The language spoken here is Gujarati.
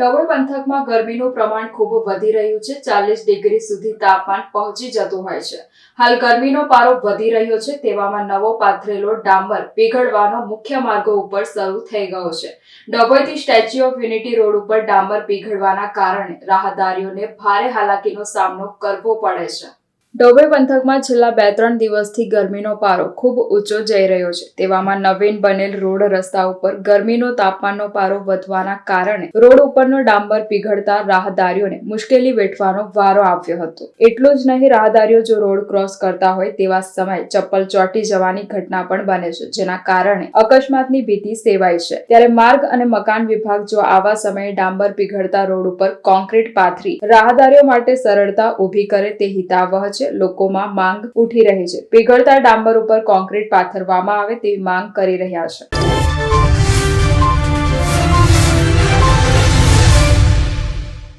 ડભોઈ પંથકમાં ગરમીનું પ્રમાણ ખૂબ વધી રહ્યું છે. ચાલીસ ડિગ્રી સુધી તાપમાન પહોંચી જતું હોય છે. હાલ ગરમીનો પારો વધી રહ્યો છે. તેવામાં નવો પાથરેલો ડામર પીગળવાનો મુખ્ય માર્ગો ઉપર શરૂ થઈ ગયો છે. ડભોઈથી સ્ટેચ્યુ ઓફ યુનિટી રોડ ઉપર ડામર પીગળવાના કારણે રાહદારીઓને ભારે હાલાકીનો સામનો કરવો પડે છે. ડભોઈ પંથકમાં છેલ્લા બે ત્રણ દિવસથી ગરમીનો પારો ખૂબ ઊંચો જઈ રહ્યો છે. તેવામાં નવીન બનેલ રોડ રસ્તા ઉપર ગરમીનો તાપમાનનો પારો વધવાના કારણે રોડ ઉપરનો ડાંબર પીગળતા રાહદારીઓને મુશ્કેલી વેઠવાનો વારો આવ્યો હતો. એટલું જ નહીં, રાહદારીઓ જો રોડ ક્રોસ કરતા હોય તેવા સમયે ચપ્પલ ચોટી જવાની ઘટના પણ બને છે, જેના કારણે અકસ્માતની ભીતિ સેવાય છે. ત્યારે માર્ગ અને મકાન વિભાગ જો આવા સમયે ડાંબર પીગળતા રોડ ઉપર કોન્ક્રીટ પાથરી રાહદારીઓ માટે સરળતા ઊભી કરે તે હિતાવહ છે. લોકોમાં માંગ ઉઠી રહી છે. પીગળતા ડાંબર ઉપર કોન્ક્રીટ પાથરવામાં આવે તેવી માંગ કરી રહ્યા છે.